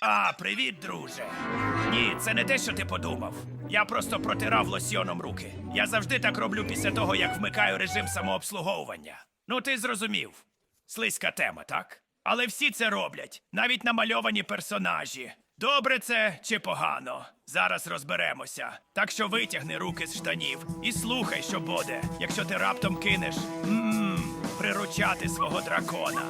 А, привіт, друже. Ні, це не те, що ти подумав. Я просто протирав лосьйоном руки. Я завжди так роблю після того, як вмикаю режим самообслуговування. Ну, ти зрозумів. Слизька тема, так? Але всі це роблять, навіть намальовані персонажі. Добре це чи погано? Зараз розберемося. Так що витягни руки з штанів і слухай, що буде, якщо ти раптом кинеш мм, приручати свого дракона.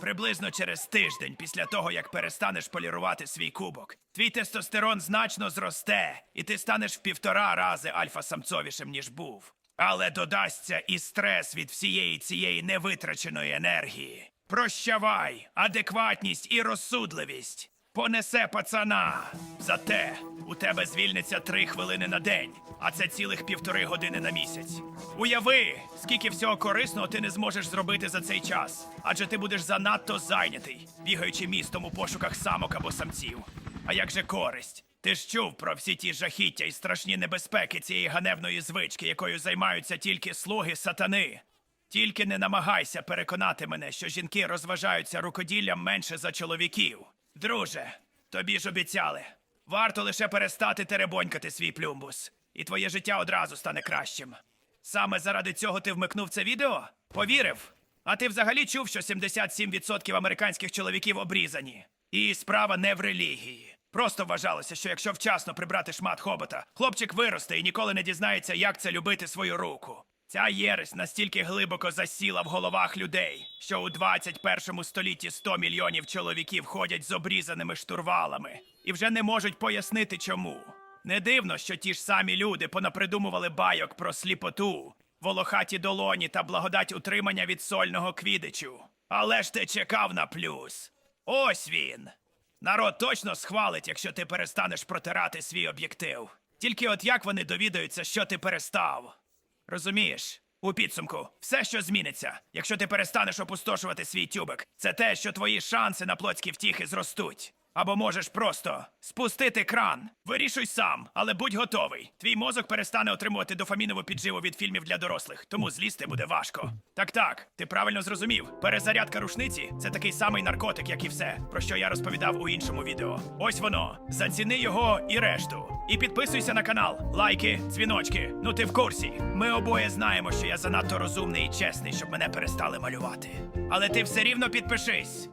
Приблизно через тиждень після того, як перестанеш полірувати свій кубок, твій тестостерон значно зросте, і ти станеш в півтора рази альфа-самцовішим, ніж був. Але додасться і стрес від всієї цієї невитраченої енергії. Прощавай, адекватність і розсудливість. Понесе пацана. Зате у тебе звільниться три хвилини на день, а це цілих півтори години на місяць. Уяви, скільки всього корисного ти не зможеш зробити за цей час, адже ти будеш занадто зайнятий, бігаючи містом у пошуках самок або самців. А як же користь? Ти ж чув про всі ті жахіття і страшні небезпеки цієї ганебної звички, якою займаються тільки слуги сатани. Тільки не намагайся переконати мене, що жінки розважаються рукоділлям менше за чоловіків. Друже, тобі ж обіцяли. Варто лише перестати теребонькати свій плюмбус, і твоє життя одразу стане кращим. Саме заради цього ти вмикнув це відео? Повірив? А ти взагалі чув, що 77% американських чоловіків обрізані? І справа не в релігії. Просто вважалося, що якщо вчасно прибрати шмат хобота, хлопчик виросте і ніколи не дізнається, як це любити свою руку. Ця єресь настільки глибоко засіла в головах людей, що у 21 столітті 100 мільйонів чоловіків ходять з обрізаними штурвалами і вже не можуть пояснити чому. Не дивно, що ті ж самі люди понапридумували байок про сліпоту, волохаті долоні та благодать утримання від сольного квідичу. Але ж ти чекав на плюс. Ось він. Народ точно схвалить, якщо ти перестанеш протирати свій об'єктив. Тільки от як вони довідаються, що ти перестав. Розумієш? У підсумку, все, що зміниться, якщо ти перестанеш опустошувати свій тюбик, це те, що твої шанси на плотські втіхи зростуть. Або можеш просто спустити кран. Вирішуй сам, але будь готовий. Твій мозок перестане отримувати дофамінову підживу від фільмів для дорослих, тому злізти буде важко. Так, так, ти правильно зрозумів. Перезарядка рушниці це такий самий наркотик, як і все, про що я розповідав у іншому відео. Ось воно. Заціни його і решту. І підписуйся на канал, лайки, дзвіночки. Ну ти в курсі. Ми обоє знаємо, що я занадто розумний і чесний, щоб мене перестали малювати. Але ти все рівно підпишись.